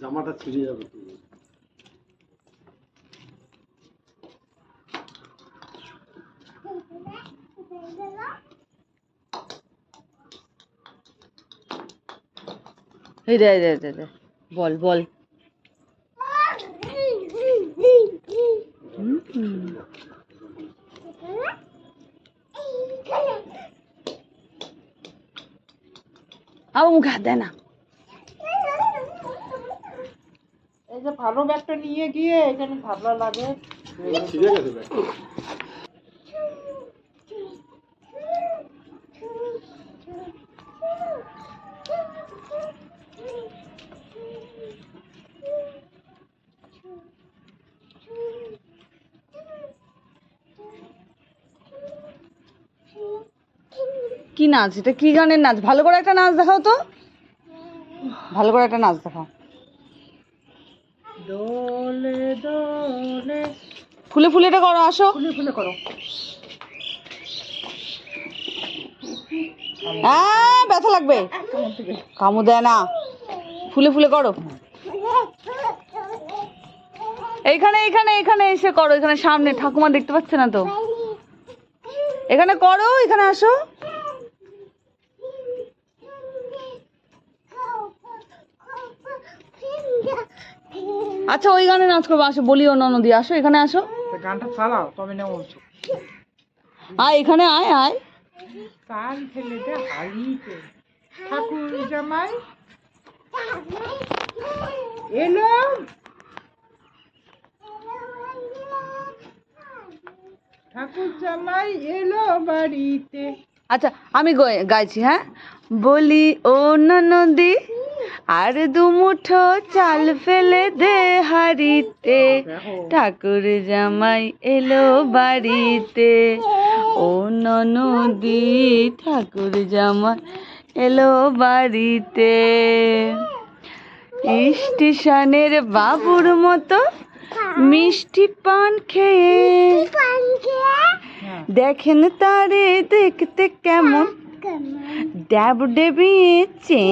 জামাটা ছিঁড়ে যাবে বল বল। আবার মুখে হাত দেয় না। এই যে ভালো ব্যাগটা নিয়ে গিয়ে এখানে ঝাবলা লাগে। ছিঁড়ে কি নাচ? এটা কি গানের নাচ? ভালো করে একটা নাচ দেখাও তো। ভালো করে একটা নাচ দেখাও। দোলে দোলে। ফুলে ফুলে এটা করো আসো। ফুলে ফুলে করো। হ্যাঁ ব্যথা লাগবে। কামু দেয় না। ফুলে ফুলে করো। এইখানে এইখানে এখানে এসে করো। এখানে সামনে ঠাকুমা দেখতে পাচ্ছে না তো। এখানে করো এখানে আসো। আচ্ছা ওই গানে নাচ করব আসো বলি ও ননদি আসো এখানে আসো। গানটা চালাও তবে না বলছো আয় এখানে আয় আয়। কাল ছেলেটা হারিয়েছে ঠাকুর জামাই এলো। ঠাকুর জামাই এলো বাড়িতে। আচ্ছা আমি গাইছি হ্যাঁ। বলি ও নদী আর দু মুঠো চাল ফেলে দে দেখো ঠাকুর জামাই এলো বাড়িতে। ও নদী ঠাকুর জামাই এলো বাড়িতে। স্টেশনের বাবুর মতো মিষ্টি পান খেয়ে। হ্যাঁ। দেখেন তারে দেখতে কেমন। ড্যাব ডেবিয়েছে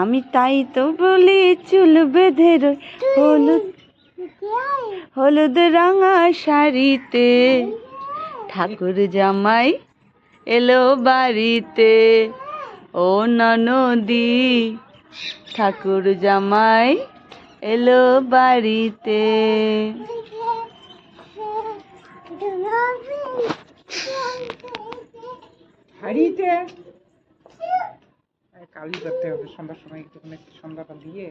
আমি তাই তো বলি চুল বেঁধে রই হলুদ হলুদ রাঙা শাড়িতে। ঠাকুর জামাই এলো বাড়িতে। ও নদী ঠাকুর জামাই এলো বাড়িতে। এই কালি করতে হবে সন্ধ্যার সময় একটুখানি সন্ধ্যাটা দিয়ে।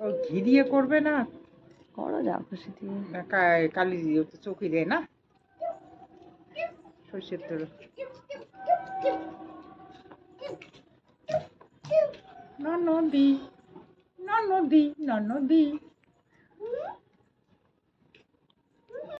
ও ঘি দিয়ে করবে না? করো যা খুশি দিয়ে। কালি দিয়ে তো চৌকি দেয় না। সরষের তেল। নদী নদী নদী